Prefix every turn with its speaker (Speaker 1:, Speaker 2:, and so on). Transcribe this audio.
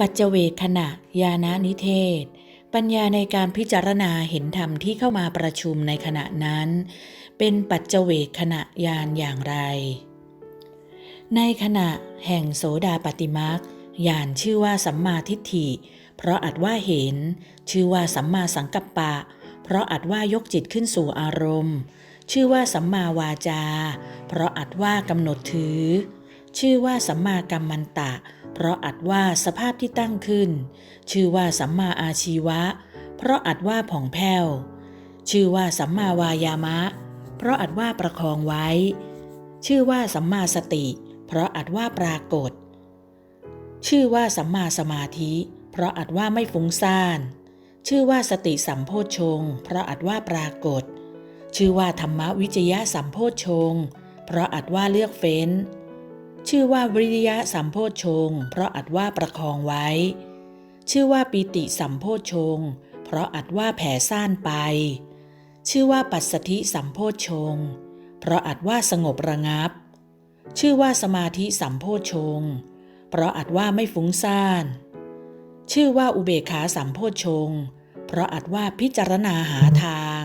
Speaker 1: ปัจเจเวขณะยานานิเทศ ปัญญาในการพิจารณาเห็นธรรมที่เข้ามาประชุมในขณะนั้น เป็นปัจเจเวขณะยานอย่างไร ในขณะแห่งโสดาปฏิมักยานชื่อว่าสัมมาทิฏฐิ เพราะอัดว่าเห็น ชื่อว่าสัมมาสังกัปปะ เพราะอัดว่ายกจิตขึ้นสู่อารมณ์ ชื่อว่าสัมมาวาจา เพราะอัดว่ากำหนดถือ ชื่อว่าสัมมากัมมันตะ เพราะอัดว่าสภาพที่ตั้งขึ้น ชื่อว่าสัมมาอาชีวะ เพราะอัดว่าผ่องแผ้ว ชื่อว่าสัมมาวายามะ เพราะอัดว่าประคองไว้ ชื่อว่าสัมมาสติ เพราะอัดว่าปรากฏ ชื่อว่าสัมมาสมาธิ เพราะอัดว่าไม่ฟุ้งซ่าน ชื่อว่าสติสัมโพชฌงเพราะอัดว่าปรากฏ ชื่อว่าธรรมวิจยะสัมโพชฌงเพราะอัดว่าเลือกเฟ้น ชื่อว่าวิริยะสัมโพชฌงเพราะอัดว่าประคองไว้ ชื่อว่าปิติสัมโพชฌงเพราะอัดว่าแผ่ซ่านไป ชื่อว่าปัสสธิสัมโพชฌงเพราะอัดว่าสงบระงับ ชื่อว่าสมาธิสัมโพชฌงเพราะอัดว่าไม่ฟุ้งซ่าน ชื่อว่าอุเบกขาสัมโพชฌงเพราะอัดว่าพิจารณาหาทาง